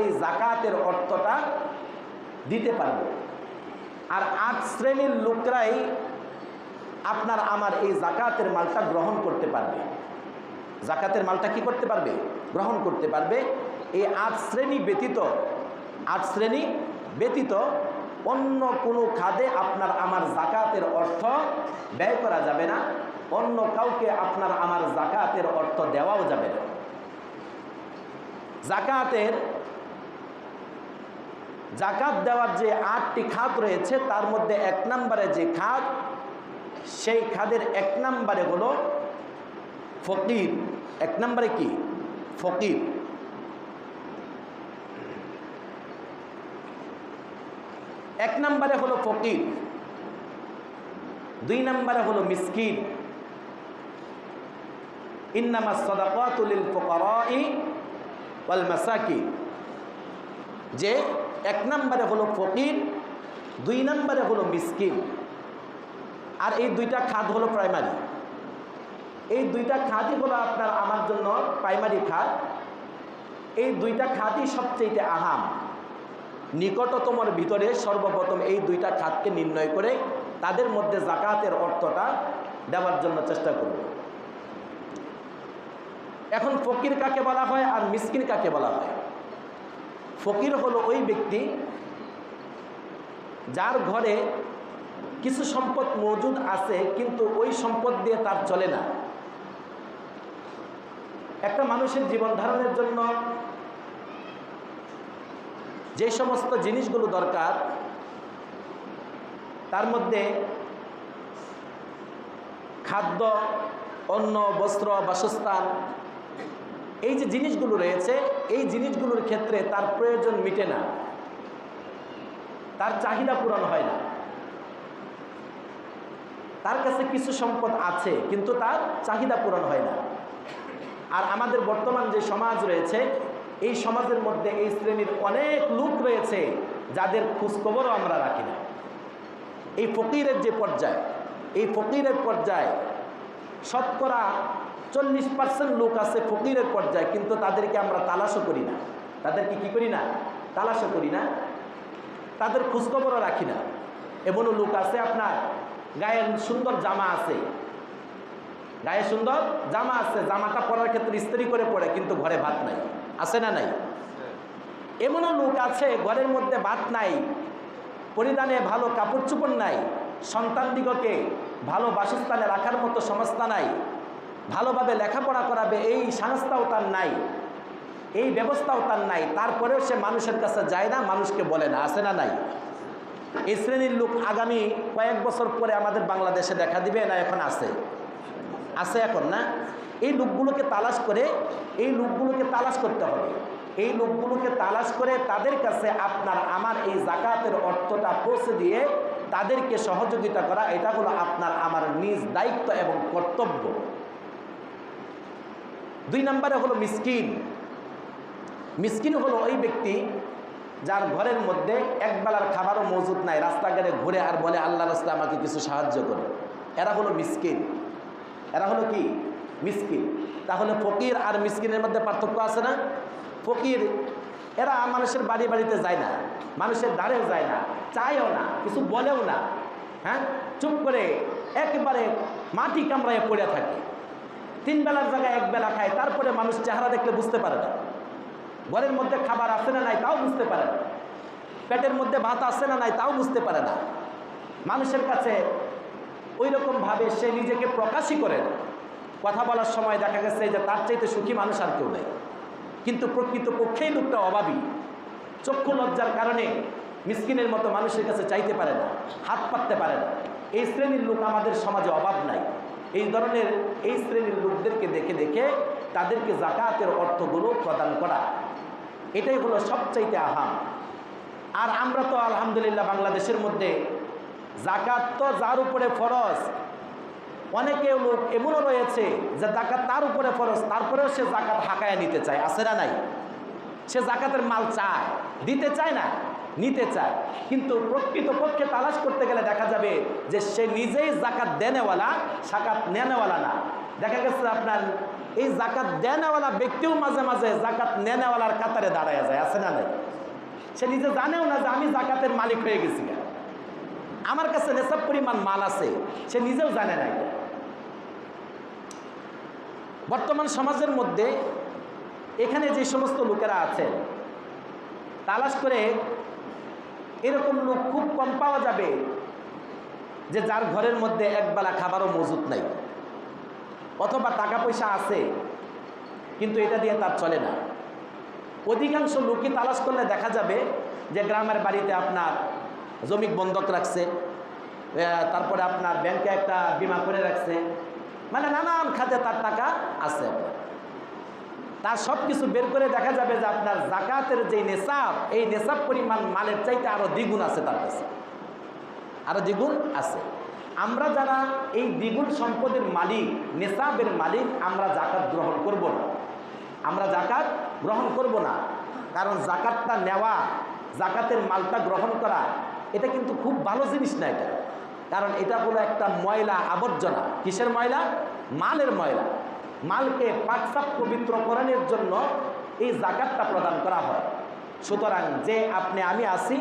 এই জাকাতের অর্থটা দিতে পারবে। আর আট শ্রেণির লোকরাই আপনার আমার এই জাকাতের মালটা গ্রহণ করতে পারবে। জাকাতের মালটা কি করতে পারবে? গ্রহণ করতে পারবে। এই আট শ্রেণি ব্যতীত, আট শ্রেণি ব্যতীত অন্য কোনো খাদে আপনার আমার জাকাতের অর্থ ব্যয় করা যাবে না। অন্য কাউকে আপনার আমার জাকাতের অর্থ দেওয়াও যাবে না। জাকাতের জাকাত দেওয়ার যে আটটি খাত রয়েছে, তার মধ্যে এক নম্বরে যে খাত, সেই খাদের এক নম্বরে হলো ফকির। এক নম্বরে কি? ফকির। এক নম্বরে হলো ফকির। দুই নম্বরে হলো মিসকিন। ইন্নামা সদাকাতুলিল ফুকারাই ওয়াল মাসাকিন। যে এক নম্বরে হলো ফকির, দুই নম্বরে হলো মিসকিন। আর এই দুইটা খাত হলো প্রাইমারি। এই দুইটা খাতই হলো আপনার আমার জন্য প্রাইমারি খাত এই দুইটা খাতই সবচেয়ে আহাম। নিকটতমর ভিতরে সর্বপ্রথম এই দুইটা খাতকে নির্ণয় করে তাদের মধ্যে জাকাতের অর্থটা দেওয়ার জন্য চেষ্টা করব। এখন ফকির কাকে বলা হয় আর মিসকিন কাকে বলা হয়? ফকির হলো ওই ব্যক্তি যার ঘরে কিছু সম্পদ মজুদ আছে, কিন্তু ওই সম্পদ দিয়ে তার চলে না। একটা মানুষের জীবন ধারণের জন্য যে সমস্ত জিনিসগুলো দরকার, তার মধ্যে খাদ্য, অন্ন, বস্ত্র, বাসস্থান এই যে জিনিসগুলো রয়েছে, এই জিনিসগুলোর ক্ষেত্রে তার প্রয়োজন মিটে না। তার চাহিদা পূরণ হয় না। তার কাছে কিছু সম্পদ আছে, কিন্তু তার চাহিদা পূরণ হয় না। আর আমাদের বর্তমান যে সমাজ রয়েছে, এই সমাজের মধ্যে এই শ্রেণির অনেক লোক রয়েছে, যাদের খোঁজখবরও আমরা রাখি না। এই ফকিরের যে পর্যায়, এই ফকিরের পর্যায়ে শতকরা চল্লিশ পার্সেন্ট লোক আছে ফকিরের পর্যায়ে, কিন্তু তাদেরকে আমরা তালাশও করি না। তাদেরকে কি করি না? তালাশও করি না। তাদের খোঁজখবরও রাখি না। এমনও লোক আছে আপনার, গায়ে সুন্দর জামা আছে। গায়ে সুন্দর জামা আছে, জামাটা পরার ক্ষেত্রে ইস্ত্রি করে পড়ে কিন্তু ঘরে ভাত নাই। আছে না নাই? এমনও লোক আছে, ঘরের মধ্যে ভাত নাই, পরিধানে ভালো কাপড় চোপড় নাই সন্তানদিগকে ভালো বাসস্থানে রাখার মতো সংস্থা নাই। ভালোভাবে লেখাপড়া করাবে, এই সংস্থাও তার নাই। এই ব্যবস্থাও তার নাই। তারপরেও সে মানুষের কাছে যায় না, মানুষকে বলে না। আছে না নাই? এই শ্রেণির লোক আগামী কয়েক বছর পরে আমাদের বাংলাদেশে দেখা দিবে না এখন আছে? আছে এখন না? এই লোকগুলোকে তালাশ করে, এই লোকগুলোকে তালাশ করতে হবে। এই লোকগুলোকে তালাশ করে তাদের কাছে আপনার, আমার এই জাকাতের অর্থটা পৌঁছে দিয়ে তাদেরকে সহযোগিতা করা, এটা হলো আপনার, আমার নিজ দায়িত্ব এবং কর্তব্য। দুই নম্বরে হলো মিসকিন। মিসকিন হলো ওই ব্যক্তি যার ঘরের মধ্যে একবেলার খাবারও মজুদ নাই, রাস্তাঘাটে ঘুরে আর বলে আল্লাহ রাস্তা আমাকে কিছু সাহায্য করে। এরা হলো মিসকিন। এরা হলো কি? মিসকিন। তাহলে ফকির আর মিসকিনের মধ্যে পার্থক্য আছে না? ফকির, এরা মানুষের বাড়ি বাড়িতে যায় না, মানুষের দ্বারেও যায় না, চায়ও না, কিছু বলেও না হ্যাঁ? চুপ করে একেবারে মাটি কামড়ায় পড়ে থাকে। তিন বেলার জায়গায় এক বেলা খায়, তারপরে মানুষ চেহারা দেখলে বুঝতে পারে না। ঘরের মধ্যে খাবার আছে না নাই তাও বুঝতে পারে না। পেটের মধ্যে ভাত আছে না নাই তাও বুঝতে পারে না। মানুষের কাছে ওই রকমভাবে সে নিজেকে প্রকাশই করে না। কথা বলার সময় দেখা গেছে যে তার চাইতে সুখী মানুষ আর কেউ নেই। কিন্তু প্রকৃত পক্ষেই লোকটা অভাবী। চক্ষু লজ্জার কারণে মিসকিনের মতো মানুষের কাছে চাইতে পারে না, হাত পাততে পারে না। এই শ্রেণির লোক আমাদের সমাজে অভাব নাই। এই ধরনের এই শ্রেণির লোকদেরকে দেখে দেখে তাদেরকে জাকাতের অর্থগুলো প্রদান করা। এটাই হলো সবচাইতে আহাম। আর আমরা তো আলহামদুলিল্লাহ বাংলাদেশের মধ্যে জাকাত তো যার উপরে ফরজ। অনেকে লোক এমনও রয়েছে যে জাকাত তার উপরে ফরজ, তারপরেও সে জাকাত হাঁকায় নিতে চায়। আছে না নাই? সে জাকাতের মাল চায়, দিতে চায় না। নিতে চায়। কিন্তু প্রকৃত পক্ষে তালাশ করতে গেলে দেখা যাবে যে সে নিজেই জাকাত দেনেওয়ালা, সাকাত নেনেওয়ালা না। দেখা গেছে আপনার এই জাকাত দেনেওয়ালা ব্যক্তিও মাঝে মাঝে জাকাত নেনেওয়ালার কাতারে দাঁড়ায় যায়, আছে না নাই? সে নিজে জানেও না যে আমি জাকাতের মালিক হয়ে গেছি আমার কাছে নেশাব পরিমাণ মাল আছে, সে নিজেও জানে না এটা। বর্তমান সমাজের মধ্যে এখানে যে সমস্ত লোকেরা আছেন, তালাশ করে এরকম লোক খুব কম পাওয়া যাবে যে যার ঘরের মধ্যে একবেলা খাবারও মজুত নাই। অথবা টাকা পয়সা আছে, কিন্তু এটা দিয়ে তার চলে না। অধিকাংশ লোকই তালাশ করলে দেখা যাবে যে গ্রামের বাড়িতে আপনার জমি বন্ধক রাখছে তারপরে আপনার ব্যাংকে একটা বিমা করে রাখছে। মানে নানান খাতে তার টাকা আছে আপনার। তার সব কিছু বের করে দেখা যাবে যে আপনার জাকাতের যে নেশাব, এই নেশাব পরিমাণ মালের চাইতে আরও দ্বিগুণ আছে তার কাছে। আরও দ্বিগুণ আছে। আমরা যারা এই দ্বিগুণ সম্পদের মালিক, নেশাবের মালিক, আমরা জাকাত গ্রহণ করব না। আমরা জাকাত গ্রহণ করব না। কারণ জাকাতটা নেওয়া, জাকাতের মালটা গ্রহণ করা, এটা কিন্তু খুব ভালো জিনিস না এটা। কারণ এটা হলো একটা ময়লা আবর্জনা। কিসের ময়লা? মালের ময়লা। মালকে পাকসাপ পবিত্রকরণের জন্য এই জাকাতটা প্রদান করা হয়। সুতরাং যে আপনি আমি আসি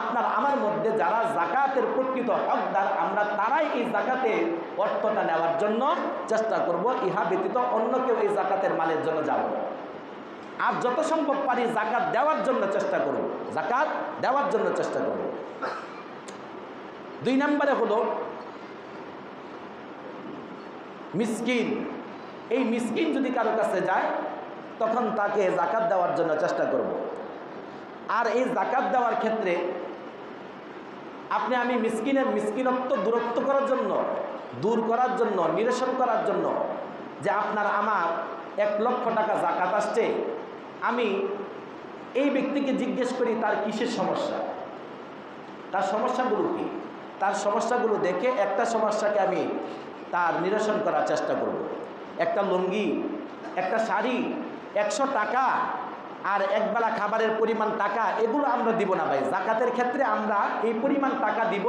আপনার আমার মধ্যে যারা জাকাতের প্রকৃত হকদার, আমরা তারাই এই জাকাতের অর্থটা নেওয়ার জন্য চেষ্টা করব, ইহা ব্যতীত অন্য কেউ এই জাকাতের মালের জন্য যাব আর যত সম্ভব পারি জাকাত দেওয়ার জন্য চেষ্টা করব, জাকাত দেওয়ার জন্য চেষ্টা করব। দুই নম্বরে হলো, মিসকিন এই মিসকিন যদি কারও কাছে যায়, তখন তাকে জাকাত দেওয়ার জন্য চেষ্টা করব। আর এই জাকাত দেওয়ার ক্ষেত্রে আপনি আমি মিসকিনের মিসকিনত্ব দূরত্ব করার জন্য, দূর করার জন্য, নিরসন করার জন্য যে আপনার আমার এক লক্ষ টাকা জাকাত আসছে, আমি এই ব্যক্তিকে জিজ্ঞেস করি, তার কিসের সমস্যা? তার সমস্যাগুলো কি? তার সমস্যাগুলো দেখে একটা সমস্যাকে আমি তার নিরসন করার চেষ্টা করব। একটা লুঙ্গি, একটা শাড়ি, একশো টাকা আর একবেলা খাবারের পরিমাণ টাকা, এগুলো আমরা দিব না ভাই। জাকাতের ক্ষেত্রে আমরা এই পরিমাণ টাকা দিব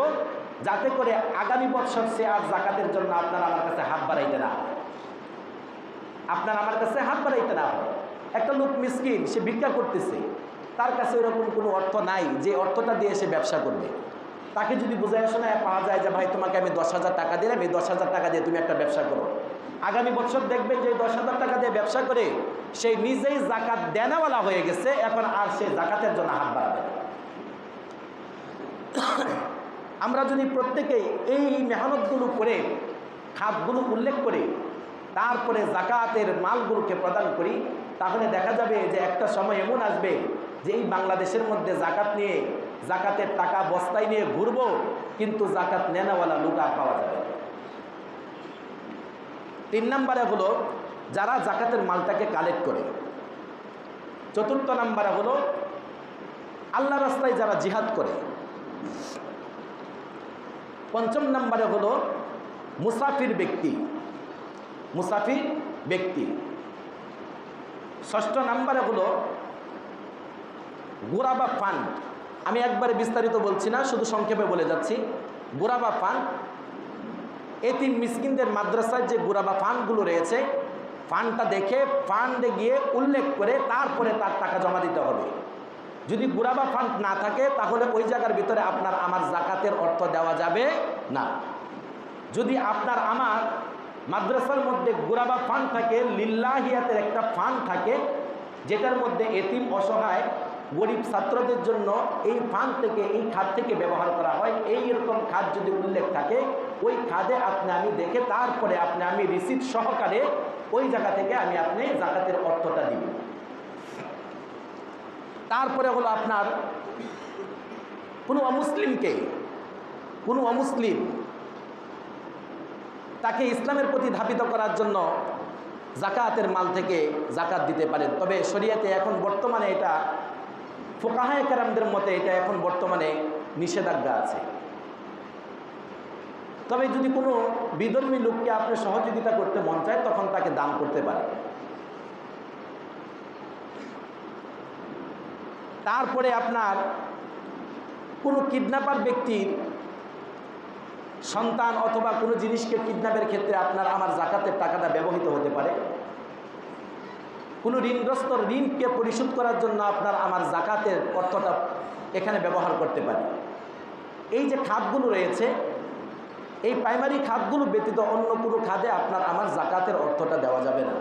যাতে করে আগামী বছর সে আর জাকাতের জন্য আপনার আমার কাছে হাত বাড়াইতে না। আপনার আমার কাছে হাত বাড়াইতে না একটা লোক মিসকিন, সে ভিক্ষা করতেছে। তার কাছে ওরকম কোনো অর্থ নাই, যে অর্থটা দিয়ে সে ব্যবসা করবে। তাকে যদি বোঝায় শোনায় পাওয়া যায় যে, ভাই, তোমাকে আমি দশ হাজার টাকা দিলাম, এই দশ হাজার টাকা দিয়ে তুমি একটা ব্যবসা করো। আগামী বছর দেখবেন যে দশ হাজার টাকা দিয়ে ব্যবসা করে সে নিজেই জাকাত দেনাওয়ালা হয়ে গেছে, এখন আর সে জাকাতের জন্য হাত বাড়াবে আমরা যদি প্রত্যেকেই এই মেহনতগুলো করে, খাতগুলো উল্লেখ করে, তারপরে জাকাতের মালগুলোকে প্রদান করি, তাহলে দেখা যাবে যে একটা সময় এমন আসবে যে এই বাংলাদেশের মধ্যে জাকাত নিয়ে, জাকাতের টাকা বস্তায় নিয়ে ঘুরবো, কিন্তু জাকাত নেনাওয়ালা লোক পাওয়া যাবে। তিন নম্বরে হলো যারা জাকাতের মালটাকে কালেক্ট করে। চতুর্থ নম্বরে হলো আল্লাহ রাস্তায় যারা জিহাদ করে। পঞ্চম নম্বরে হলো মুসাফির ব্যক্তি। মুসাফির ব্যক্তি। ষষ্ঠ নম্বরে হলো গোড়াবা ফান্ড। আমি একবারে বিস্তারিত বলছি না, শুধু সংক্ষেপে বলে যাচ্ছি। গোড়াবা ফান্ড এতিম মিসকিনদের মাদ্রাসায় যে গোড়াবা ফান্ডগুলো রয়েছে, ফান্ডটা দেখে ফান্ডে গিয়ে উল্লেখ করে তারপরে তার টাকা জমা দিতে হবে। যদি গুড়াবা ফান্ড না থাকে, তাহলে ওই জায়গার ভিতরে আপনার আমার জাকাতের অর্থ দেওয়া যাবে না। যদি আপনার আমার মাদ্রাসার মধ্যে গুড়াবা ফান্ড থাকে, লিল্লাহিয়াতের একটা ফান্ড থাকে, যেটার মধ্যে এতিম অসহায় গরিব ছাত্রদের জন্য এই ফান্ড থেকে, এই খাত থেকে ব্যবহার করা হয়, এই রকম খাত যদি উল্লেখ থাকে, ওই খাদে আপনি আমি দেখে তারপরে আপনি আমি রিসিপ্ট সহকারে ওই জায়গা থেকে আমি আপনি জাকাতের অর্থটা দিব তারপরে হলো আপনার, কোনো অমুসলিমকে, কোনো অমুসলিম তাকে ইসলামের প্রতি ধাবিত করার জন্য জাকাতের মাল থেকে জাকাত দিতে পারেন। তবে শরিয়াতে এখন বর্তমানে এটা, ফোকাহায় কারামদের মতে এটা এখন বর্তমানে নিষেধাজ্ঞা আছে। তবে যদি কোনো বিধর্মী লোককে আপনি সহযোগিতা করতে মন চায়, তখন তাকে দান করতে পারে। তারপরে আপনার কোনো কিডন্যাপার ব্যক্তির সন্তান অথবা কোনো জিনিসকে কিডন্যাপের ক্ষেত্রে আপনার আমার জাকাতের টাকাটা ব্যবহৃত হতে পারে। কোনো ঋণগ্রস্ত ঋণকে পরিশোধ করার জন্য আপনার আমার জাকাতের অর্থটা এখানে ব্যবহার করতে পারি। এই যে খাতগুলো রয়েছে এই প্রাইমারি খাতগুলো ব্যতীত অন্য কোনো খাতে আপনার আমার জাকাতের অর্থটা দেওয়া যাবে না।